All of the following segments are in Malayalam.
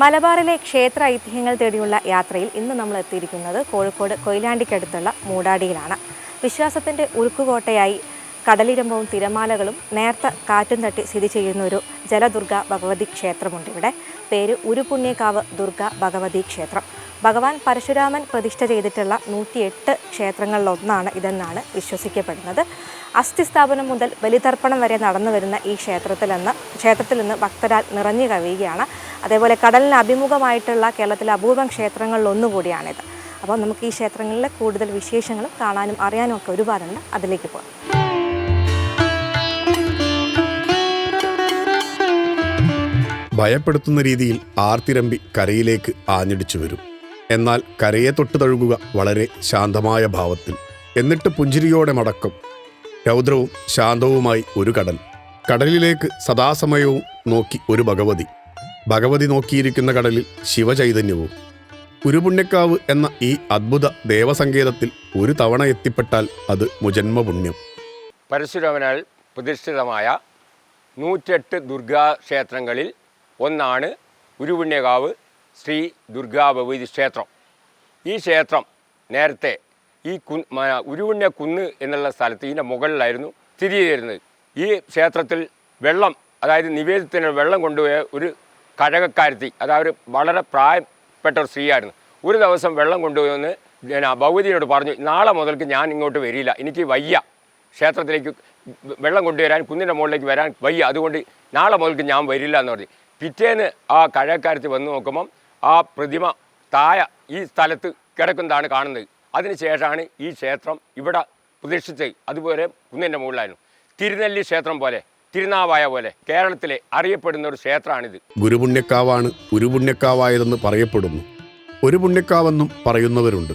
മലബാറിലെ ക്ഷേത്ര ഐതിഹ്യങ്ങൾ തേടിയുള്ള യാത്രയിൽ ഇന്ന് നമ്മൾ എത്തിയിരിക്കുന്നത് കോഴിക്കോട് കൊയിലാണ്ടിക്കടുത്തുള്ള മൂടാടിയിലാണ്. വിശ്വാസത്തിന്റെ ഉരുക്കുകോട്ടയായി കടലിരമ്പവും തിരമാലകളും നേർത്ത കാറ്റും തട്ടി സ്ഥിതി ചെയ്യുന്ന ഒരു ജലദുർഗ ഭഗവതി ക്ഷേത്രമുണ്ട് ഇവിടെ. പേര് ഉരുപുണ്യകാവ് ദുർഗ ഭഗവതി ക്ഷേത്രം. ഭഗവാൻ പരശുരാമൻ പ്രതിഷ്ഠ ചെയ്തിട്ടുള്ള നൂറ്റിയെട്ട് ക്ഷേത്രങ്ങളിലൊന്നാണ് ഇതെന്നാണ് വിശ്വസിക്കപ്പെടുന്നത്. അസ്ഥിസ്ഥാപനം മുതൽ ബലിതർപ്പണം വരെ നടന്നു വരുന്ന ഈ ക്ഷേത്രത്തിൽ നിന്ന് ക്ഷേത്രത്തിൽ നിന്ന് ഭക്തരാൽ നിറഞ്ഞു കവിയുകയാണ്. അതേപോലെ കടലിന് അഭിമുഖമായിട്ടുള്ള കേരളത്തിലെ അപൂർവം ക്ഷേത്രങ്ങളിൽ ഒന്നുകൂടിയാണിത്. അപ്പോൾ നമുക്ക് ഈ ക്ഷേത്രങ്ങളിലെ കൂടുതൽ വിശേഷങ്ങളും കാണാനും അറിയാനും ഒക്കെ ഒരുപാടുണ്ട്. അതിലേക്ക് പോകാം. ഭയപ്പെടുത്തുന്ന രീതിയിൽ ആർത്തിരമ്പി കരയിലേക്ക് ആഞ്ഞടിച്ചു വരും. എന്നാൽ കരയെ തൊട്ട് തഴുകുക വളരെ ശാന്തമായ ഭാവത്തിൽ. എന്നിട്ട് പുഞ്ചിരിയോടെ മടക്കും. രൗദ്രവും ശാന്തവുമായി ഒരു കടൽ. കടലിലേക്ക് സദാസമയവും നോക്കി ഒരു ഭഗവതി. ഭഗവതി നോക്കിയിരിക്കുന്ന കടലിൽ ശിവചൈതന്യവും. കുരുപുണ്യക്കാവ് എന്ന ഈ അദ്ഭുത ദേവസങ്കേതത്തിൽ ഒരു തവണ എത്തിപ്പെട്ടാൽ അത് മുജന്മപുണ്യം. പരശുരാമനാൽ പ്രതിഷ്ഠിതമായ നൂറ്റെട്ട് ദുർഗാക്ഷേത്രങ്ങളിൽ ഒന്നാണ് ഉരുപുണ്യകാവ് ശ്രീ ദുർഗാ ഭഗവതി ക്ഷേത്രം. ഈ ക്ഷേത്രം നേരത്തെ ഈ കു മ- കുന്ന് എന്നുള്ള സ്ഥലത്ത് ഇതിന്റെ മുകളിലായിരുന്നു സ്ഥിതി ചെയ്തിരുന്നത്. ഈ ക്ഷേത്രത്തിൽ വെള്ളം അതായത് നിവേദ്യത്തിന് വെള്ളം കൊണ്ടുപോയ ഒരു കഴകക്കാരത്തി അതായത് വളരെ പ്രായപ്പെട്ട ഒരു സ്ത്രീയായിരുന്നു. ഒരു ദിവസം വെള്ളം കൊണ്ടുപോയെന്ന് ഞാൻ ഭഗവതിയോട് പറഞ്ഞു നാളെ മുതൽക്ക് ഞാൻ ഇങ്ങോട്ട് വരില്ല എനിക്ക് വയ്യ. ക്ഷേത്രത്തിലേക്ക് വെള്ളം കൊണ്ടുവരാൻ കുന്നിന്റെ മുകളിലേക്ക് വരാൻ വയ്യ. അതുകൊണ്ട് നാളെ മുതൽക്ക് ഞാൻ വരില്ല എന്ന് പറഞ്ഞു. പിറ്റേന്ന് ആ കഴകക്കാരുത്തി വന്ന് നോക്കുമ്പം ആ പ്രതിമ തായ ഈ സ്ഥലത്ത് കിടക്കുന്നതാണ് കാണുന്നത്. അതിനുശേഷമാണ് ഈ ക്ഷേത്രം ഇവിടെ പ്രതിഷ്ഠിച്ചത്. അതുപോലെ കുന്നിന്റെ മുകളിലായിരുന്നു. തിരുനെല്ലി ക്ഷേത്രം പോലെ തിരുനാവായ പോലെ കേരളത്തിലെ അറിയപ്പെടുന്ന ഒരു ക്ഷേത്രമാണിത്. ഗുരുപുണ്യക്കാവാണ് ഉരുപുണ്യക്കാവായതെന്ന് പറയപ്പെടുന്നു. ഒരു പുണ്യക്കാവെന്നും പറയുന്നവരുണ്ട്.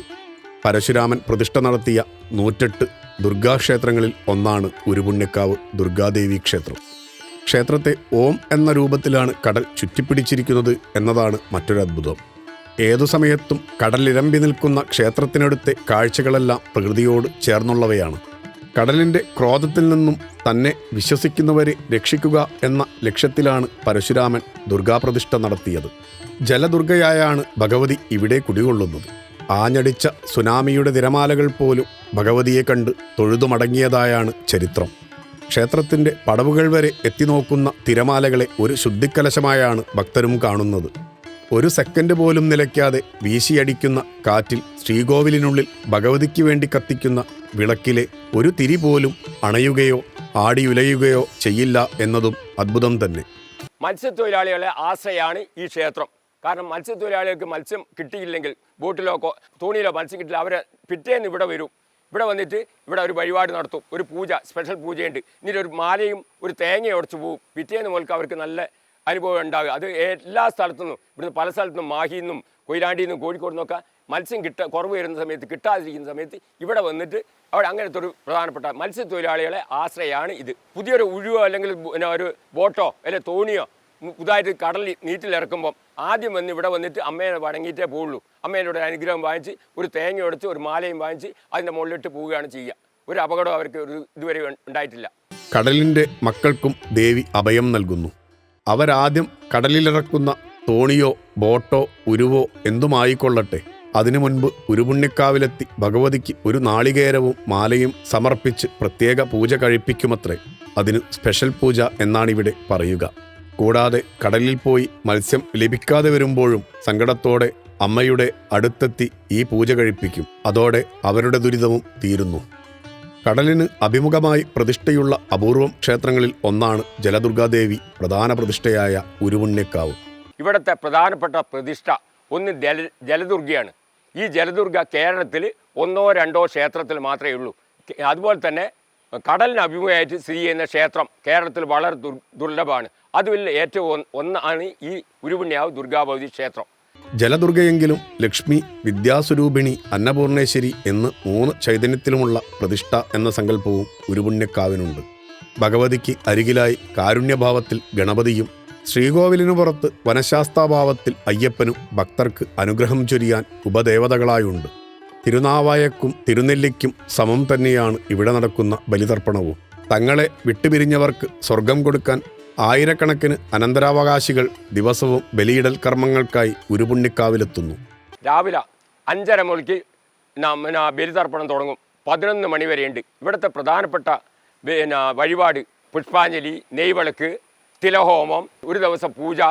പരശുരാമൻ പ്രതിഷ്ഠ നടത്തിയ നൂറ്റെട്ട് ദുർഗാക്ഷേത്രങ്ങളിൽ ഒന്നാണ് ഉരുപുണ്യക്കാവ് ദുർഗാദേവി ക്ഷേത്രം. ക്ഷേത്രത്തെ ഓം എന്ന രൂപത്തിലാണ് കടൽ ചുറ്റിപ്പിടിച്ചിരിക്കുന്നത് എന്നതാണ് മറ്റൊരു അത്ഭുതം. ഏതു സമയത്തും കടലിരമ്പി നിൽക്കുന്ന ക്ഷേത്രത്തിനടുത്തെ കാഴ്ചകളെല്ലാം പ്രകൃതിയോട് ചേർന്നുള്ളവയാണ്. കടലിന്റെ ക്രോധത്തിൽ നിന്നും തന്നെ വിശ്വസിക്കുന്നവരെ രക്ഷിക്കുക എന്ന ലക്ഷ്യത്തിലാണ് പരശുരാമൻ ദുർഗാപ്രതിഷ്ഠ നടത്തിയത്. ജലദുർഗയായാണ് ഭഗവതി ഇവിടെ കുടികൊള്ളുന്നത്. ആഞ്ഞടിച്ച സുനാമിയുടെ തിരമാലകൾ പോലും ഭഗവതിയെ കണ്ട് തൊഴുതുമടങ്ങിയതായാണ് ചരിത്രം. ക്ഷേത്രത്തിന്റെ പടവുകൾ വരെ എത്തിനോക്കുന്ന തിരമാലകളെ ഒരു ശുദ്ധിക്കലശമായാണ് ഭക്തരും കാണുന്നത്. ഒരു സെക്കൻഡ് പോലും നിലയ്ക്കാതെ വീശിയടിക്കുന്ന കാറ്റിൽ ശ്രീകോവിലിനുള്ളിൽ ഭഗവതിക്ക് വേണ്ടി കത്തിക്കുന്ന വിളക്കിലെ ഒരു തിരി പോലും അണയുകയോ ആടിയുലയുകയോ ചെയ്യില്ല എന്നതും അത്ഭുതം തന്നെ. മത്സ്യത്തൊഴിലാളികളെ ആശ്രയമാണ് ഈ ക്ഷേത്രം. കാരണം മത്സ്യത്തൊഴിലാളികൾക്ക് മത്സ്യം കിട്ടിയില്ലെങ്കിൽ ബോട്ടിലോ തോണിയിലോ മത്സ്യം കിട്ടില്ല. അവരെ പിറ്റേന്ന് ഇവിടെ വരും. ഇവിടെ വന്നിട്ട് ഇവിടെ ഒരു വഴിപാട് നടത്തും. ഒരു പൂജ സ്പെഷ്യൽ പൂജയുണ്ട്. എന്നിട്ട് ഒരു മാലയും ഒരു തേങ്ങയും ഉടച്ചു പോകും പിറ്റേന്ന് മുതൽക്ക് അവർക്ക് നല്ല അനുഭവം ഉണ്ടാകുക അത് എല്ലാ സ്ഥലത്തുനിന്നും ഇവിടുന്ന് പല സ്ഥലത്തുനിന്നും നിന്നും കൊയിലാണ്ടിയിൽ നിന്നും കോഴിക്കോട് നിന്നൊക്കെ മത്സ്യം കിട്ട കുറവ് വരുന്ന സമയത്ത് കിട്ടാതിരിക്കുന്ന സമയത്ത് ഇവിടെ വന്നിട്ട് അവിടെ അങ്ങനത്തെ ഒരു പ്രധാനപ്പെട്ട മത്സ്യത്തൊഴിലാളികളെ ആശ്രയമാണ് ഇത്. പുതിയൊരു ഉഴുവോ അല്ലെങ്കിൽ പിന്നെ ഒരു ബോട്ടോ അല്ലെങ്കിൽ തോണിയോ പുതുതായിട്ട് കടലിൽ നീറ്റിലിറക്കുമ്പം ആദ്യം വന്ന് ഇവിടെ വന്നിട്ട് അമ്മയെ വണങ്ങിയിട്ടേ പോവുള്ളൂ. അമ്മേനോട് അനുഗ്രഹം വാങ്ങിച്ച് ഒരു തേങ്ങ ഉടച്ച് ഒരു മാലയും വാങ്ങിച്ച് അതിന്റെ മുകളിലിട്ട് പോവുകയാണ് ചെയ്യുക. ഒരു അപകടം അവർക്ക് ഒരു ഇതുവരെ ഉണ്ടായിട്ടില്ല. കടലിന്റെ മക്കൾക്കും ദേവി അഭയം നൽകുന്നു. അവരാദ്യം കടലിലിറക്കുന്ന തോണിയോ ബോട്ടോ ഉരുവോ എന്തുമായിക്കൊള്ളട്ടെ. അതിനു മുൻപ് ഉരുപുണ്യക്കാവിലെത്തി ഭഗവതിക്ക് ഒരു നാളികേരവും മാലയും സമർപ്പിച്ച് പ്രത്യേക പൂജ കഴിപ്പിക്കുമത്രേ. അതിന് സ്പെഷ്യൽ പൂജ എന്നാണിവിടെ പറയുക. കൂടാതെ കടലിൽ പോയി മത്സ്യം ലഭിക്കാതെ വരുമ്പോഴും സങ്കടത്തോടെ അമ്മയുടെ അടുത്തെത്തി ഈ പൂജ കഴിപ്പിക്കും. അതോടെ അവരുടെ ദുരിതവും തീരുന്നു. കടലിന് അഭിമുഖമായി പ്രതിഷ്ഠയുള്ള അപൂർവം ക്ഷേത്രങ്ങളിൽ ഒന്നാണ് ജലദുർഗാദേവി പ്രധാന പ്രതിഷ്ഠയായ ഉരുമുണ്ണേക്കാവ് ഇവിടുത്തെ പ്രധാനപ്പെട്ട പ്രതിഷ്ഠ ഒന്ന് ജല ജലദുർഗയാണ്. ഈ ജലദുർഗ കേരളത്തിൽ ഒന്നോ രണ്ടോ ക്ഷേത്രത്തിൽ മാത്രമേ ഉള്ളൂ. അതുപോലെ തന്നെ കടലിന് അഭിമുഖമായിട്ട് സ്ഥിതി ചെയ്യുന്ന ക്ഷേത്രം കേരളത്തിൽ വളരെ ദുർ ദുർലഭമാണ്. അതിൽ ഏറ്റവും ഒന്നാണ് ഈ ഉരുപുണ്യാവ് ദുർഗാഭവതി ക്ഷേത്രം. ജലദുർഗയെങ്കിലും ലക്ഷ്മി വിദ്യാസ്വരൂപിണി അന്നപൂർണേശ്വരി എന്ന് മൂന്ന് ചൈതന്യത്തിലുമുള്ള പ്രതിഷ്ഠ എന്ന സങ്കല്പവും ഉരുപുണ്യക്കാവിനുണ്ട് ഭഗവതിക്ക് അരികിലായി കാരുണ്യഭാവത്തിൽ ഗണപതിയും ശ്രീകോവിലിനു പുറത്ത് വനശാസ്താഭാവത്തിൽ അയ്യപ്പനും ഭക്തർക്ക് അനുഗ്രഹം ചൊരിയാൻ ഉപദേവതകളായുണ്ട്. തിരുനാവായക്കും തിരുനെല്ലിക്കും സമം തന്നെയാണ് ഇവിടെ നടക്കുന്ന ബലിതർപ്പണവും. തങ്ങളെ വിട്ടുപിരിഞ്ഞവർക്ക് സ്വർഗം കൊടുക്കാൻ ആയിരക്കണക്കിന് അനന്തരാവകാശികൾ ദിവസവും ബലിയിടൽ കർമ്മങ്ങൾക്കായി ഉരുപുണ്ണിക്കാവിലെത്തുന്നു. രാവിലെ അഞ്ചര മണിക്ക് പിന്നെ ബലിതർപ്പണം തുടങ്ങും. പതിനൊന്ന് മണി വരെയുണ്ട്. ഇവിടുത്തെ പ്രധാനപ്പെട്ട പിന്നെ വഴിപാട് പുഷ്പാഞ്ജലി നെയ്വിളക്ക് തിലഹോമം ഒരു ദിവസം പൂജ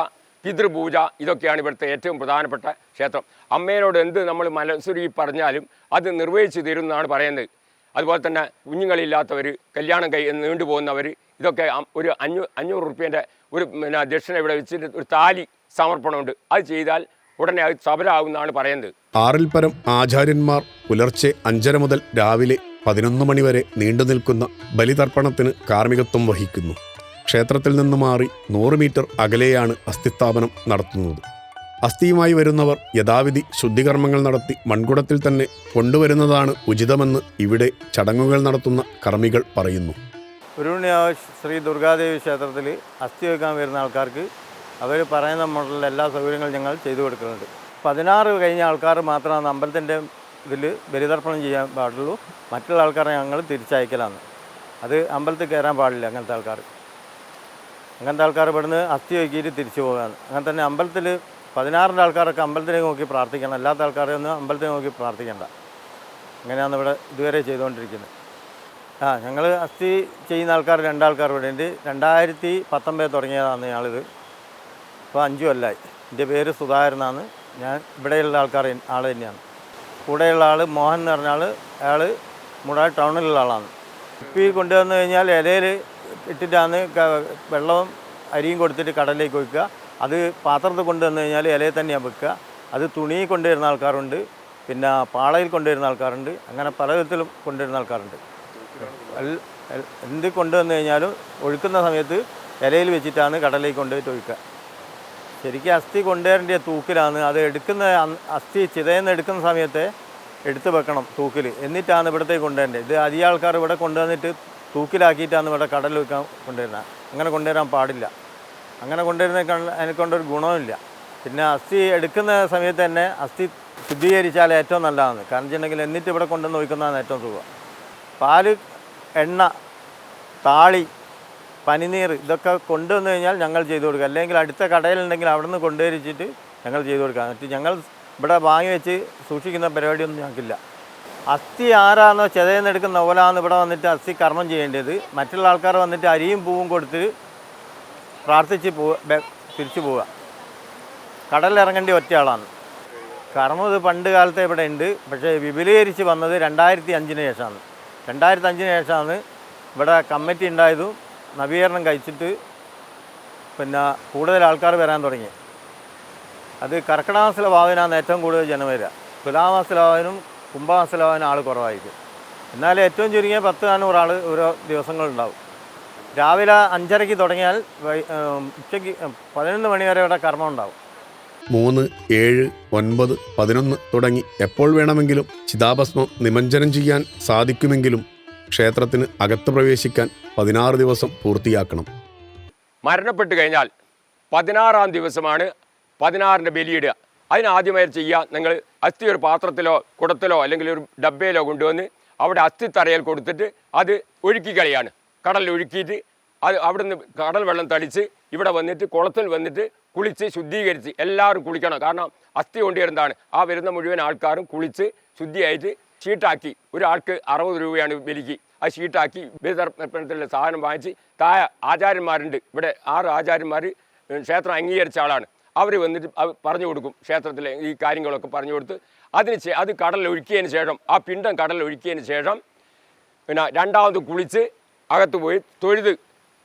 പിതൃപൂജ ഇതൊക്കെയാണ് ഇവിടുത്തെ ഏറ്റവും പ്രധാനപ്പെട്ട ക്ഷേത്രം. അമ്മേനോട് എന്ത് നമ്മൾ മനസ്സുരുകി പറഞ്ഞാലും അത് നിർവഹിച്ചു തരും എന്നാണ് പറയുന്നത്. അതുപോലെ തന്നെ കുഞ്ഞുങ്ങളില്ലാത്തവർ കല്യാണം കൈ നീണ്ടുപോകുന്നവർ ഇതൊക്കെ ഒരു അഞ്ഞൂ അഞ്ഞൂറ് റുപ്യേന്റെ ഒരു പിന്നെ ദക്ഷിണ ഇവിടെ വെച്ചിട്ട് ഒരു താലി സമർപ്പണമുണ്ട്. അത് ചെയ്താൽ ഉടനെ അത് സബലാകുമെന്നാണ് പറയുന്നത്. ആറിൽ പരം ആചാര്യന്മാർ പുലർച്ചെ അഞ്ചര മുതൽ രാവിലെ പതിനൊന്ന് മണിവരെ നീണ്ടു നിൽക്കുന്ന ബലിതർപ്പണത്തിന് കാർമ്മികത്വം വഹിക്കുന്നു. ക്ഷേത്രത്തിൽ നിന്ന് മാറി നൂറ് മീറ്റർ അകലെയാണ് അസ്ഥിസ്ഥാപനം നടത്തുന്നത്. അസ്ഥിയുമായി വരുന്നവർ യഥാവിധി ശുദ്ധികർമ്മങ്ങൾ നടത്തി മൺകുടത്തിൽ തന്നെ കൊണ്ടുവരുന്നതാണ് ഉചിതമെന്ന് ഇവിടെ ചടങ്ങുകൾ നടത്തുന്ന കർമ്മികൾ പറയുന്നു. ഉരുണിയാവ് ശ്രീ ദുർഗാദേവി ക്ഷേത്രത്തിൽ അസ്ഥി വയ്ക്കാൻ വരുന്ന ആൾക്കാർക്ക് അവർ പറയുന്ന മോഡലിൽ എല്ലാ സൗകര്യങ്ങളും ഞങ്ങൾ ചെയ്തു കൊടുക്കുന്നുണ്ട്. പതിനാറ് കഴിഞ്ഞ ആൾക്കാർ മാത്രമാണ് അമ്പലത്തിന്റെ ഇതിൽ ബലിതർപ്പണം ചെയ്യാൻ പാടുള്ളൂ. മറ്റുള്ള ആൾക്കാരെ ഞങ്ങൾ തിരിച്ചയക്കലാണ്. അത് അമ്പലത്തിൽ കയറാൻ പാടില്ല അങ്ങനത്തെ ആൾക്കാർ. അങ്ങനത്തെ ആൾക്കാർ ഇവിടുന്ന് അസ്ഥി വയ്ക്കിയിട്ട് തിരിച്ചു പോകാണ് അങ്ങനെ തന്നെ അമ്പലത്തിൽ പതിനാറിന്റെ ആൾക്കാരൊക്കെ അമ്പലത്തിനെ നോക്കി പ്രാർത്ഥിക്കണം. അല്ലാത്ത ആൾക്കാരെ ഒന്നും അമ്പലത്തിനെ നോക്കി പ്രാർത്ഥിക്കേണ്ട. അങ്ങനെയാണ് ഇവിടെ ഇതുവരെ ചെയ്തുകൊണ്ടിരിക്കുന്നത്. ആ ഞങ്ങൾ അസ്ഥി ചെയ്യുന്ന ആൾക്കാർ രണ്ടാൾക്കാർ ഇവിടെ ഉണ്ട് രണ്ടായിരത്തി പത്തൊമ്പത് തുടങ്ങിയതാണ് ഞങ്ങളിത്. ഇപ്പോൾ അഞ്ചു കൊല്ലമായി എന്റെ പേര് സുധാകരൻ എന്നാണ്. ഞാൻ ഇവിടെയുള്ള ആൾക്കാർ ആൾ തന്നെയാണ്. കൂടെയുള്ള ആൾ മോഹൻ എന്ന് പറഞ്ഞ ആൾ അയാൾ മുടാ ടൗണിലുള്ള ആളാണ്. ഇപ്പം ഈ കൊണ്ടുവന്നു കഴിഞ്ഞാൽ ഇലയിൽ ഇട്ടിട്ടാണ് വെള്ളവും അരിയും കൊടുത്തിട്ട് കടലിലേക്ക് ഒഴിക്കുക. അത് പാത്രത്തിൽ കൊണ്ടുവന്നു കഴിഞ്ഞാൽ ഇലയിൽ തന്നെയാണ് വെക്കുക. അത് തുണി കൊണ്ടുവരുന്ന ആൾക്കാരുണ്ട്. പിന്നെ പാളയിൽ കൊണ്ടുവരുന്ന ആൾക്കാരുണ്ട്. അങ്ങനെ പല വിധത്തിലും കൊണ്ടുവരുന്ന ആൾക്കാരുണ്ട്. എന്ത് കൊണ്ടുവന്നു കഴിഞ്ഞാലും ഒഴുക്കുന്ന സമയത്ത് ഇലയിൽ വെച്ചിട്ടാണ് കടലിലേക്ക് കൊണ്ടുപോയിട്ട് ഒഴുക്കുക. ശരിക്കും അസ്ഥി കൊണ്ടുവരേണ്ട തൂക്കിലാണ്. അത് എടുക്കുന്ന അസ്ഥി ചിതയെന്ന് എടുക്കുന്ന സമയത്തെ എടുത്ത് വെക്കണം തൂക്കിൽ എന്നിട്ടാണ് ഇവിടത്തേക്ക് കൊണ്ടുവരേണ്ടത്. ഇത് അധികം ആൾക്കാർ ഇവിടെ കൊണ്ടുവന്നിട്ട് തൂക്കിലാക്കിയിട്ടാണ് ഇവിടെ കടലിൽ വെക്കാൻ കൊണ്ടുവരുന്നത്. അങ്ങനെ കൊണ്ടുവരാൻ പാടില്ല. അങ്ങനെ കൊണ്ടുവരുന്ന അതിനെ കൊണ്ടൊരു ഗുണവുമില്ല. പിന്നെ അസ്ഥി എടുക്കുന്ന സമയത്ത് തന്നെ അസ്ഥി ശുദ്ധീകരിച്ചാൽ ഏറ്റവും നല്ലതാണ്. കാരണം വെച്ചിട്ടുണ്ടെങ്കിൽ എന്നിട്ട് ഇവിടെ കൊണ്ടുവന്ന് ഒഴിക്കുന്നതാണ് ഏറ്റവും സുഖം. പാൽ എണ്ണ താളി പനിനീർ ഇതൊക്കെ കൊണ്ടുവന്നു കഴിഞ്ഞാൽ ഞങ്ങൾ ചെയ്തു കൊടുക്കുക അല്ലെങ്കിൽ അടുത്ത കടയിലുണ്ടെങ്കിൽ അവിടെ നിന്ന് കൊണ്ടുവരിച്ചിട്ട് ഞങ്ങൾ ചെയ്തു കൊടുക്കുക എന്നിട്ട് ഞങ്ങൾ ഇവിടെ വാങ്ങി വെച്ച് സൂക്ഷിക്കുന്ന പരിപാടിയൊന്നും ഞങ്ങൾക്കില്ല. അസ്ഥി ആരാണോ ചെതയെന്ന് എടുക്കുന്ന ഓലാന്ന് ഇവിടെ വന്നിട്ട് അസ്ഥി കർമ്മം ചെയ്യേണ്ടത്. മറ്റുള്ള ആൾക്കാർ വന്നിട്ട് അരിയും പൂവും കൊടുത്ത് പ്രാർത്ഥിച്ച് പോവുക തിരിച്ചു പോവുക. കടലിറങ്ങേണ്ടി ഒറ്റ ആളാണ് കർമ്മം ഇത് പണ്ട് കാലത്തെ ഇവിടെ ഉണ്ട്. പക്ഷേ വിപുലീകരിച്ച് വന്നത് രണ്ടായിരത്തി അഞ്ചിന് ശേഷമാണ്. രണ്ടായിരത്തി അഞ്ചിന് ശേഷമാണ് ഇവിടെ കമ്മിറ്റി ഉണ്ടായതും നവീകരണം കഴിച്ചിട്ട് പിന്നെ കൂടുതൽ ആൾക്കാർ വരാൻ തുടങ്ങി അത് കർക്കിടമാസത്തിലെ ഭാവനാണ് ഏറ്റവും കൂടുതൽ ജനം വരിക. തുലാമാസത്തിലെ ഭാവനും കുംഭമാസത്തിലെ ഭാവനും ആൾ കുറവായിരിക്കും. എന്നാൽ ഏറ്റവും ചുരുങ്ങിയ പത്ത് നാനൂറ് ആൾ ഓരോ ദിവസങ്ങളുണ്ടാവും. രാവിലെ അഞ്ചരയ്ക്ക് തുടങ്ങിയാൽ ഉച്ചയ്ക്ക് പതിനൊന്ന് മണി വരെ ഇവിടെ കർമ്മം ഉണ്ടാവും. മൂന്ന് ഏഴ് ഒൻപത് പതിനൊന്ന് തുടങ്ങി എപ്പോൾ വേണമെങ്കിലും ചിതാഭസ്മം നിമഞ്ജനം ചെയ്യാൻ സാധിക്കുമെങ്കിലും ക്ഷേത്രത്തിന് അകത്ത് പ്രവേശിക്കാൻ പതിനാറ് ദിവസം പൂർത്തിയാക്കണം. മരണപ്പെട്ടു കഴിഞ്ഞാൽ പതിനാറാം ദിവസമാണ് പതിനാറിന്റെ ബലിയിടുക. അതിനാദ്യമായി ചെയ്യുക നിങ്ങൾ അസ്ഥി ഒരു പാത്രത്തിലോ കുടത്തിലോ അല്ലെങ്കിൽ ഒരു ഡബ്ബയിലോ കൊണ്ടുവന്ന് അവിടെ അസ്ഥി തറയിൽ കൊടുത്തിട്ട് അത് ഒഴുക്കി കളിയാണ്. കടലിൽ ഒഴുക്കിയിട്ട് അത് അവിടുന്ന് കടൽ വെള്ളം തളിച്ച് ഇവിടെ വന്നിട്ട് കുളത്തിൽ വന്നിട്ട് കുളിച്ച് ശുദ്ധീകരിച്ച് എല്ലാവരും കുളിക്കണം. കാരണം അസ്ഥി കൊണ്ടുവരുന്നതാണ് ആ വരുന്ന മുഴുവൻ ആൾക്കാരും കുളിച്ച് ശുദ്ധിയായിട്ട് ഷീട്ടാക്കി ഒരാൾക്ക് അറുപത് രൂപയാണ് വിലക്ക് ആ ഷീട്ടാക്കി വിതർപ്പണത്തിലുള്ള സാധനം വാങ്ങിച്ച് താഴെ ആചാര്യന്മാരുണ്ട്. ഇവിടെ ആറ് ആചാര്യന്മാർ ക്ഷേത്രം അംഗീകരിച്ച ആളാണ്. അവർ വന്നിട്ട് പറഞ്ഞു കൊടുക്കും ക്ഷേത്രത്തിലെ ഈ കാര്യങ്ങളൊക്കെ പറഞ്ഞു കൊടുത്ത്. അതിന് അത് കടലിൽ ഒഴുക്കിയതിന് ശേഷം ആ പിണ്ടം കടലിൽ ഒഴുക്കിയതിന് ശേഷം പിന്നെ രണ്ടാമത് കുളിച്ച് അകത്ത് പോയി തൊഴുത്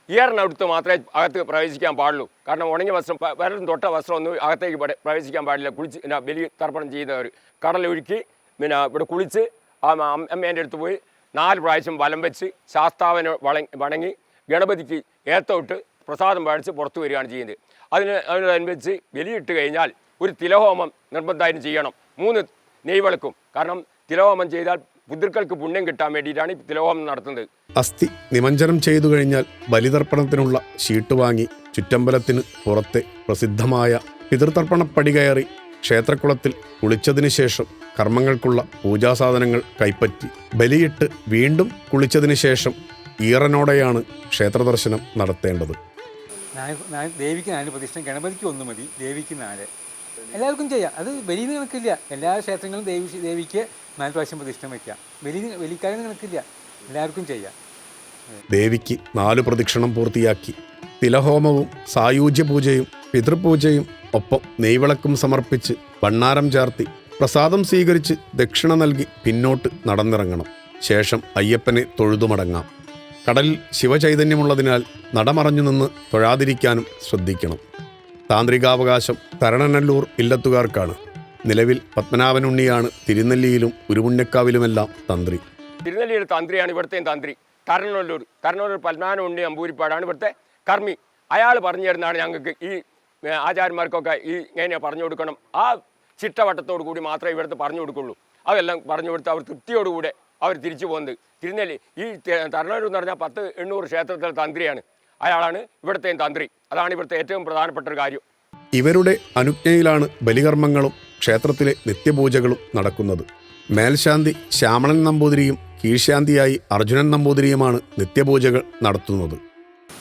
ഈറിനടുത്ത് മാത്രമേ അകത്ത് പ്രവേശിക്കാൻ പാടുള്ളൂ. കാരണം ഉണങ്ങിയ വസ്ത്രം വരലും തൊട്ട വസ്ത്രം ഒന്നും അകത്തേക്ക് പ്രവേശിക്കാൻ പാടില്ല. കുളിച്ച് പിന്നെ ബലി തർപ്പണം ചെയ്യുന്നവർ കടലൊഴുക്കി പിന്നെ ഇവിടെ കുളിച്ച് ആ അമ്മേന്റെ അടുത്ത് പോയി നാല് പ്രാവശ്യം വലം വെച്ച് ശാസ്താവിനെ വള വണങ്ങി ഗണപതിക്ക് ഏത്തോട്ട് പ്രസാദം പാടിച്ച് പുറത്തു വരികയാണ് ചെയ്യുന്നത്. അതിന് അതിനനുസരിച്ച് ബലിയിട്ട് കഴിഞ്ഞാൽ ഒരു തിലഹോമം നിർബന്ധമായും ചെയ്യണം. മൂന്ന് നെയ്വിളക്കും. കാരണം തിലഹോമം ചെയ്താൽ പിതൃക്കൾക്ക് പുണ്യം കിട്ടാൻ വേണ്ടിയിട്ടാണ് തിലഹോമം നടത്തുന്നത്. അസ്ഥി നിമഞ്ജനം ചെയ്തു കഴിഞ്ഞാൽ ബലിതർപ്പണത്തിനുള്ള ഷീട്ട് വാങ്ങി ചുറ്റമ്പലത്തിന് പുറത്തെ പ്രസിദ്ധമായ പിതൃതർപ്പണപ്പടി കയറി ക്ഷേത്രക്കുളത്തിൽ കുളിച്ചതിന് ശേഷം കർമ്മങ്ങൾക്കുള്ള പൂജാസാധനങ്ങൾ കൈപ്പറ്റി ബലിയിട്ട് വീണ്ടും കുളിച്ചതിന് ശേഷം ഈറനോടെയാണ് ക്ഷേത്രദർശനം നടത്തേണ്ടത്. ദേവിക്ക് നാല് പ്രതിഷ്ഠ ഗണപതിക്ക് ഒന്ന് മതി ദേവിക്ക് നാല്. എല്ലാവർക്കും ചെയ്യാം. അത് വലിയ കണക്കില്ല. എല്ലാ ക്ഷേത്രങ്ങളും ദേവി ദേവിക്ക് നാല് പ്രാവശ്യം പ്രതിഷ്ഠ വയ്ക്കാം വലിയ ബലിക്കാരെന്ന് കണക്കില്ല. എല്ലാവർക്കും ചെയ്യാം. ദേവിക്ക് നാല് പ്രദക്ഷിണം പൂർത്തിയാക്കി. തിലഹോമവും സായൂജ്യ പൂജയും പിതൃപൂജയും ഒപ്പം നെയ്വിളക്കും സമർപ്പിച്ച് ഭണ്ണാരം ചാർത്തി പ്രസാദം സ്വീകരിച്ച് ദക്ഷിണ നൽകി പിന്നോട്ട് നടന്നിറങ്ങണം. ശേഷം അയ്യപ്പനെ തൊഴുതുമടങ്ങാം. കടലിൽ ശിവചൈതന്യമുള്ളതിനാൽ നടമറഞ്ഞു നിന്ന് തൊഴാതിരിക്കാനും ശ്രദ്ധിക്കണം. താന്ത്രികാവകാശം തരണനല്ലൂർ ഇല്ലത്തുകാർക്കാണ്. നിലവിൽ പത്മനാഭനുണ്ണിയാണ് തിരുനെല്ലിയിലും ഉരുമുന്നക്കാവിലുമെല്ലാം തന്ത്രി. തിരുനെല്ലിയുടെ തന്ത്രിയാണ് ഇവിടുത്തെയും തന്ത്രി. തരണനല്ലൂർ. കരണനല്ലൂർ പത്മനാഭൻ ഉണ്ണി അമ്പൂരിപ്പാടാണ് ഇവിടുത്തെ കർമ്മി. അയാൾ പറഞ്ഞു തരുന്നതാണ് ഞങ്ങൾക്ക് ഈ ആചാര്യന്മാർക്കൊക്കെ ഈ ഇങ്ങനെ പറഞ്ഞു കൊടുക്കണം. ആ ചിട്ടവട്ടത്തോടു കൂടി മാത്രമേ ഇവിടുത്തെ പറഞ്ഞു കൊടുക്കുള്ളൂ. അതെല്ലാം പറഞ്ഞു കൊടുത്ത് അവർ തൃപ്തിയോടുകൂടെ അവർ തിരിച്ചു പോകുന്നത് തിരുനെല്ലി ഈ തരണൂർ എന്ന് പറഞ്ഞാൽ പത്ത് എണ്ണൂറ് ക്ഷേത്രത്തിലെ തന്ത്രിയാണ്. അയാളാണ് ഇവിടുത്തെയും തന്ത്രി. അതാണ് ഇവിടുത്തെ ഏറ്റവും പ്രധാനപ്പെട്ട ഒരു കാര്യം. ഇവരുടെ അനുജ്ഞയിലാണ് ബലികർമ്മങ്ങളും ക്ഷേത്രത്തിലെ നിത്യപൂജകളും നടക്കുന്നത്. മേൽശാന്തി ശ്യാമളൻ നമ്പൂതിരിയും കീഴ്ശാന്തിയായി അർജുനൻ നമ്പൂതിരിയുമാണ് നിത്യപൂജകൾ നടത്തുന്നത്.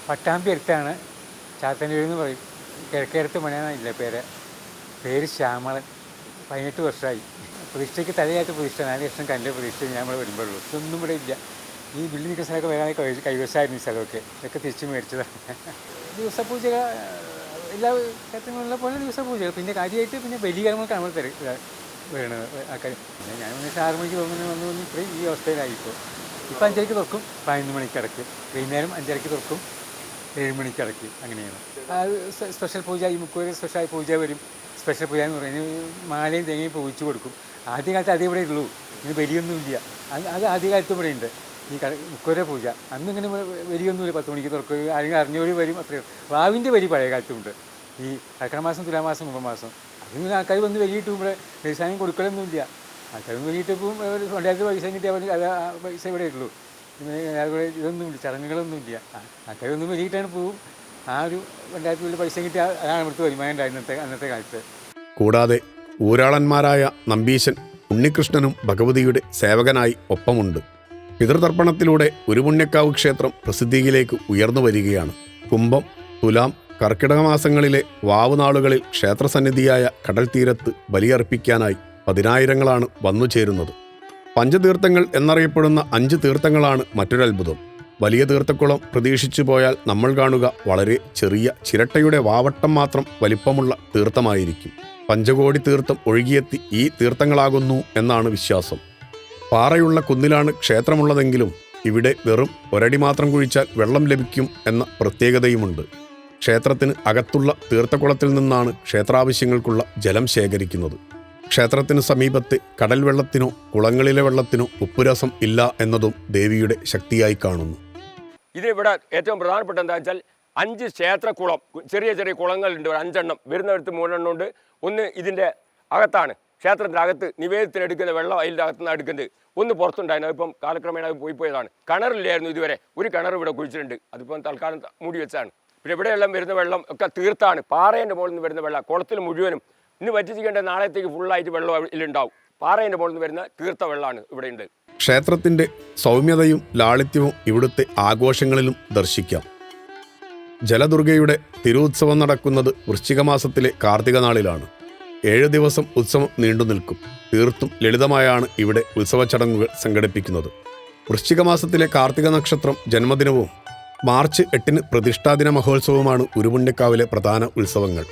പട്ടാമ്പി അടുത്താണ്. ചാത്തന്നൂർ എന്ന് പറയും കിഴക്കേരത്ത് മണിയാണ് ഇല്ല പേര്. പേര് ശ്യാമളൻ. പതിനെട്ട് വർഷമായി പ്രതിഷ്ഠയ്ക്ക് തലയായിട്ട് പ്രതിഷ്ഠ നാല് ലക്ഷം കല്ല് പ്രതിഷ്ഠ ഞാൻ ഇവിടെ വരുമ്പോഴുള്ളൂ ഇതൊന്നും ഇവിടെ ഇല്ല. ഈ ബില്ല് നിൽക്കുന്ന സ്ഥലമൊക്കെ കൈ- കൈവശമായിരുന്നു ഈ സ്ഥലമൊക്കെ. ഇതൊക്കെ തിരിച്ചു മേടിച്ചതാണ് ദിവസപൂജ എല്ലാ ക്ഷേത്രങ്ങളിലെ പോലെ ദിവസപൂജകൾ പിന്നെ കാര്യമായിട്ട് പിന്നെ ബലികർമ്മങ്ങൾക്കാണ് നമ്മൾ തിര. ആ ആൾക്കാർ പിന്നെ ഞാൻ വന്നിട്ട് ആറ് മണിക്ക് പോകുന്ന വന്ന് വന്ന് ഇത്രയും ഈ അവസ്ഥയിലായിപ്പോൾ ഇപ്പോൾ. അഞ്ചരയ്ക്ക് തുറക്കും പതിനൊന്ന് മണിക്ക് അടക്കും വൈകുന്നേരം അഞ്ചരയ്ക്ക് തുറക്കും ഏഴ് മണിക്ക് അടക്കി അങ്ങനെയാണ്. സ്പെഷ്യൽ പൂജ ഈ മുക്കൂര് സ്പെഷ്യൽ പൂജ വരും. സ്പെഷ്യൽ പൂജ എന്ന് പറയുന്നത് മാലയും തേങ്ങയും പൂവിച്ച് കൊടുക്കും. ആദ്യകാലത്ത് അതേ ഇവിടെ ഉള്ളൂ. ഇനി വലിയൊന്നുമില്ല. അത് അത് ആദ്യകാലത്ത് ഇവിടെ ഉണ്ട്. ഈ കട മുക്കൊരേ പൂജ. അന്ന് വലിയൊന്നുമില്ല. പത്ത് മണിക്ക് തുറക്കുക ആരെങ്കിലും അറിഞ്ഞവർ വരും. അത്രയും വാവിന്റെ വരി പഴയ കാലത്തുണ്ട് ഈ കർക്കടമാസം തുലാമാസം കുംഭമാസം അതിന് ആൾക്കാർ വന്ന് വലിയിട്ട് ഇവിടെ. വ്യവസായം കൊടുക്കലൊന്നുമില്ല. ആൾക്കാർ വലിയിട്ടപ്പോൾ രണ്ടായിരത്തി പൈസ കിട്ടിയാൽ അത് പൈസ ഇവിടെ ഉള്ളൂ. അതുപോലെ ഇതൊന്നുമില്ല. ചടങ്ങുകളൊന്നുമില്ല. ആൾക്കാർ ഒന്ന് വലിയിട്ടാണ് പോവും. ആ ഒരു രണ്ടായിരത്തി പൈസ കിട്ടിയാൽ അതാണ് ഇവിടുത്തെ വരുമാനം ഉണ്ടായിരുന്നത്തെ അന്നത്തെ കാലത്ത്. കൂടാതെ ഊരാളന്മാരായ നമ്പീശൻ ഉണ്ണികൃഷ്ണനും ഭഗവതിയുടെ സേവകനായി ഒപ്പമുണ്ട്. പിതൃതർപ്പണത്തിലൂടെ ഉരുപുണ്യക്കാവ് ക്ഷേത്രം പ്രസിദ്ധിയിലേക്ക് ഉയർന്നു വരികയാണ്. കുംഭം തുലാം കർക്കിടക മാസങ്ങളിലെ വാവുനാളുകളിൽ ക്ഷേത്രസന്നിധിയായ കടൽ തീരത്ത് ബലിയർപ്പിക്കാനായി പതിനായിരങ്ങളാണ് വന്നു ചേരുന്നത് പഞ്ചതീർത്ഥങ്ങൾ എന്നറിയപ്പെടുന്ന അഞ്ച് തീർത്ഥങ്ങളാണ് മറ്റൊരത്ഭുതം. വലിയ തീർത്ഥക്കുളം പ്രതീക്ഷിച്ചു പോയാൽ നമ്മൾ കാണുക വളരെ ചെറിയ ചിരട്ടയുടെ വാവട്ടം മാത്രം വലിപ്പമുള്ള തീർത്ഥമായിരിക്കും. പഞ്ചകോടി തീർത്ഥം ഒഴുകിയെത്തി ഈ തീർത്ഥങ്ങളാകുന്നു എന്നാണ് വിശ്വാസം. പാറയുള്ള കുന്നിലാണ് ക്ഷേത്രമുള്ളതെങ്കിലും ഇവിടെ വെറും ഒരടി മാത്രം കുഴിച്ചാൽ വെള്ളം ലഭിക്കും എന്ന പ്രത്യേകതയുമുണ്ട്. ക്ഷേത്രത്തിന് അകത്തുള്ള തീർത്ഥക്കുളത്തിൽ നിന്നാണ് ക്ഷേത്രാവശ്യങ്ങൾക്കുള്ള ജലം ശേഖരിക്കുന്നത്. ക്ഷേത്രത്തിന് സമീപത്ത് കടൽ വെള്ളത്തിനോ കുളങ്ങളിലെ വെള്ളത്തിനോ ഉപ്പുരസം ഇല്ല എന്നതും ദേവിയുടെ ശക്തിയായി കാണുന്നു. ഇത് ഇവിടെ ഏറ്റവും പ്രധാനപ്പെട്ട എന്താ വെച്ചാൽ അഞ്ച് ക്ഷേത്രക്കുളം ചെറിയ ചെറിയ കുളങ്ങളുണ്ട് ഒരു അഞ്ചെണ്ണം. വരുന്നിടത്ത് മൂന്നെണ്ണം ഉണ്ട്. ഒന്ന് ഇതിന്റെ അകത്താണ്. ക്ഷേത്രത്തിന്റെ അകത്ത് നിവേദത്തിന് എടുക്കുന്ന വെള്ളം അതിന്റെ അകത്തു നിന്ന് എടുക്കുന്നത്. ഒന്ന് പുറത്തുണ്ടായിരുന്നു. അതിപ്പം കാലക്രമേണ അത് പോയി പോയതാണ്. കിണറില്ലായിരുന്നു ഇതുവരെ. ഒരു കിണർ ഇവിടെ കുഴിച്ചിട്ടുണ്ട്. അതിപ്പം തൽക്കാലം മൂടി വെച്ചാണ് പിന്നെ ഇവിടെയെല്ലാം വരുന്ന വെള്ളം ഒക്കെ തീർത്താണ്. പാറേന്റെ മുകളിൽ നിന്ന് വരുന്ന വെള്ളം കുളത്തിൽ മുഴുവനും. ഇന്ന് വറ്റിച്ചിക്കേണ്ട നാളത്തേക്ക് ഫുള്ളായിട്ട് വെള്ളം ഇതിലുണ്ടാവും. പാറേന്റെ മുകളിൽ നിന്ന് വരുന്ന തീർത്ത വെള്ളമാണ് ഇവിടെ ഉണ്ട് ക്ഷേത്രത്തിന്റെ സൗമ്യതയും ലാളിത്യവും ഇവിടുത്തെ ആഘോഷങ്ങളിലും ദർശിക്കാം. ജലദുർഗയുടെ തിരുവുത്സവം നടക്കുന്നത് വൃശ്ചിക മാസത്തിലെ കാർത്തിക നാളിലാണ്. ഏഴ് ദിവസം ഉത്സവം നീണ്ടു നിൽക്കും. തീർത്തും ലളിതമായാണ് ഇവിടെ ഉത്സവ ചടങ്ങുകൾ സംഘടിപ്പിക്കുന്നത്. വൃശ്ചിക മാസത്തിലെ കാർത്തിക നക്ഷത്രം ജന്മദിനവും മാർച്ച് എട്ടിന് പ്രതിഷ്ഠാദിന മഹോത്സവവുമാണ് ഉരുപുണ്യക്കാവിലെ പ്രധാന ഉത്സവങ്ങൾ.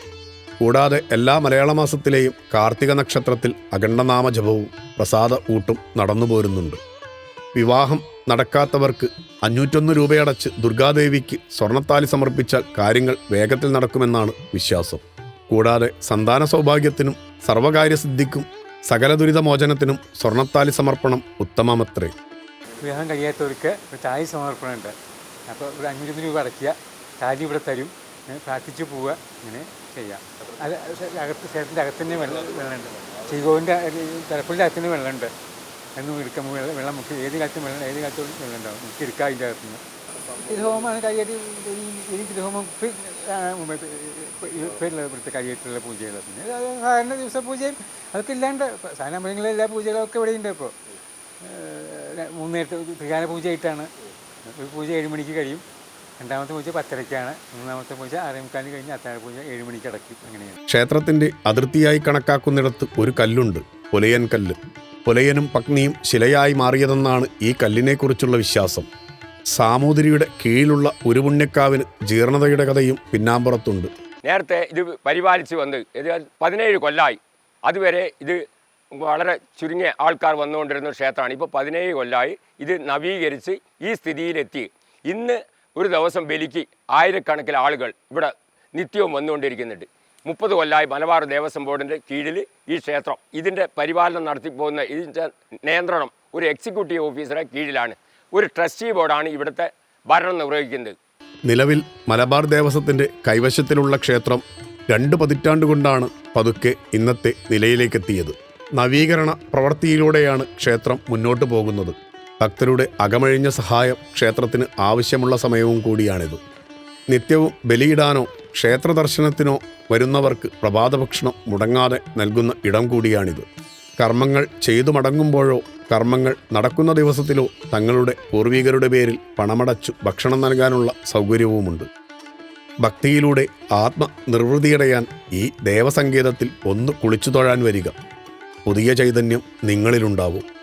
കൂടാതെ എല്ലാ മലയാള മാസത്തിലെയും കാർത്തിക നക്ഷത്രത്തിൽ അഖണ്ഡനാമ ജപവും പ്രസാദ ഊട്ടും നടന്നുപോരുന്നുണ്ട് വിവാഹം നടക്കാത്തവർക്ക് അഞ്ഞൂറ്റൊന്ന് രൂപയടച്ച് ദുർഗാദേവിക്ക് സ്വർണത്താലി സമർപ്പിച്ച കാര്യങ്ങൾ വേഗത്തിൽ നടക്കുമെന്നാണ് വിശ്വാസം. കൂടാതെ സന്താന സൗഭാഗ്യത്തിനും സർവകാര്യസിദ്ധിക്കും സകല ദുരിതമോചനത്തിനും സ്വർണത്താലി സമർപ്പണം ഉത്തമമത്രേ. വിവാഹം കഴിയാത്തവർക്ക് ഒരു താലി സമർപ്പണമുണ്ട്. അപ്പോൾ ഒരു അഞ്ഞൂറ്റൊന്ന് രൂപ അടയ്ക്കുക. താലി ഇവിടെ തരും. പ്രാർത്ഥിച്ചു പോവുക. ഇങ്ങനെ ചെയ്യാം. അത് അകത്ത് ശരീരത്തിന്റെ അകത്ത് തന്നെ വെള്ളം വെള്ളമുണ്ട്. ചീകോവിന്റെ തലപ്പുള്ളിന്റെ അകത്ത് തന്നെ വെള്ളമുണ്ട്. എന്നും ഇരിക്കുമ്പോൾ വെള്ളം വെള്ളം മുക്കി ഏത് കാലത്തും വെള്ളം ഏത് കാലത്തും വെള്ളം ഉണ്ടാവും മുക്കി എടുക്കുക അതിന്റെ അകത്ത് നിന്ന് തിരുഹോമമാണ് കാര്യമായിട്ട് ഈ തിരുഹോമം പേരുള്ള ഇവിടുത്തെ കാര്യമായിട്ടുള്ള പൂജകൾ പിന്നെ സാധാരണ ദിവസ പൂജയും അതൊക്കെ ഇല്ലാണ്ട്. സാധാരണ മൃഗങ്ങളിലെ എല്ലാ പൂജകളൊക്കെ ഇവിടെയുണ്ട് ഇപ്പോൾ മൂന്നേട്ട് ത്രികാല പൂജയായിട്ടാണ്. ഒരു പൂജ ഏഴ് മണിക്ക് കഴിയും. രണ്ടാമത്തെ പൂജ പത്തരയ്ക്കാണ് മൂന്നാമത്തെ പൂജ ആറേ മുക്കാലിന് കഴിഞ്ഞ് അത്താഴ പൂജ ഏഴ് മണിക്ക് അടയ്ക്കും അങ്ങനെയാണ്. ക്ഷേത്രത്തിന്റെ അതിർത്തിയായി കണക്കാക്കുന്നിടത്ത് ഒരു കല്ലുണ്ട്. പുലയൻ കല്ല്. പുലയനും പത്നിയും ശിലയായി മാറിയതെന്നാണ് ഈ കല്ലിനെക്കുറിച്ചുള്ള വിശ്വാസം. സാമൂതിരിയുടെ കീഴിലുള്ള ഉരുപുണ്യക്കാവിന് ജീർണതയുടെ കഥയും പിന്നാമ്പുറത്തുണ്ട്. നേരത്തെ ഇത് പരിപാലിച്ച് വന്ന് ഇത് പതിനേഴ് കൊല്ലമായി അതുവരെ ഇത് വളരെ ചുരുങ്ങിയ ആൾക്കാർ വന്നുകൊണ്ടിരുന്ന ക്ഷേത്രമാണ്. ഇപ്പോൾ പതിനേഴ് കൊല്ലായി ഇത് നവീകരിച്ച് ഈ സ്ഥിതിയിലെത്തി. ഇന്ന് ഒരു ദിവസം ബലിക്ക് ആയിരക്കണക്കിന് ആളുകൾ ഇവിടെ നിത്യവും വന്നുകൊണ്ടിരിക്കുന്നുണ്ട്. മുപ്പത് കൊല്ലമായി മലബാർ ദേവസ്വം ബോർഡിന്റെ കീഴിൽ ഈ ക്ഷേത്രം ഇതിന്റെ പരിപാലനം നടത്തി പോകുന്ന ഇതിന്റെ നിയന്ത്രണം ഒരു എക്സിക്യൂട്ടീവ് ഓഫീസറെ കീഴിലാണ്. ഒരു ട്രസ്റ്റി ബോർഡാണ് ഇവിടുത്തെ ഭരണം നിർവഹിക്കുന്നത്. നിലവിൽ മലബാർ ദേവസ്വത്തിന്റെ കൈവശത്തിലുള്ള ക്ഷേത്രം രണ്ട് പതിറ്റാണ്ട് കൊണ്ടാണ് പതുക്കെ ഇന്നത്തെ നിലയിലേക്കെത്തിയത്. നവീകരണ പ്രവൃത്തിയിലൂടെയാണ് ക്ഷേത്രം മുന്നോട്ട് പോകുന്നത്. ഭക്തരുടെ അകമഴിഞ്ഞ സഹായം ക്ഷേത്രത്തിന് ആവശ്യമുള്ള സമയവും കൂടിയാണിത്. നിത്യവും ബലിയിടാനോ ക്ഷേത്ര ദർശനത്തിനോ വരുന്നവർക്ക് പ്രഭാതഭക്ഷണം മുടങ്ങാതെ നൽകുന്ന ഇടം കൂടിയാണിത്. കർമ്മങ്ങൾ ചെയ്തു മടങ്ങുമ്പോഴോ കർമ്മങ്ങൾ നടക്കുന്ന ദിവസത്തിലോ തങ്ങളുടെ പൂർവികരുടെ പേരിൽ പണമടച്ചു ഭക്ഷണം നൽകാനുള്ള സൗകര്യവുമുണ്ട്. ഭക്തിയിലൂടെ ആത്മനിർവൃതിയടയാൻ ഈ ദേവസങ്കേതത്തിൽ ഒന്ന് കുളിച്ചു തൊഴാൻ വരിക. പുതിയ ചൈതന്യം നിങ്ങളിലുണ്ടാവും.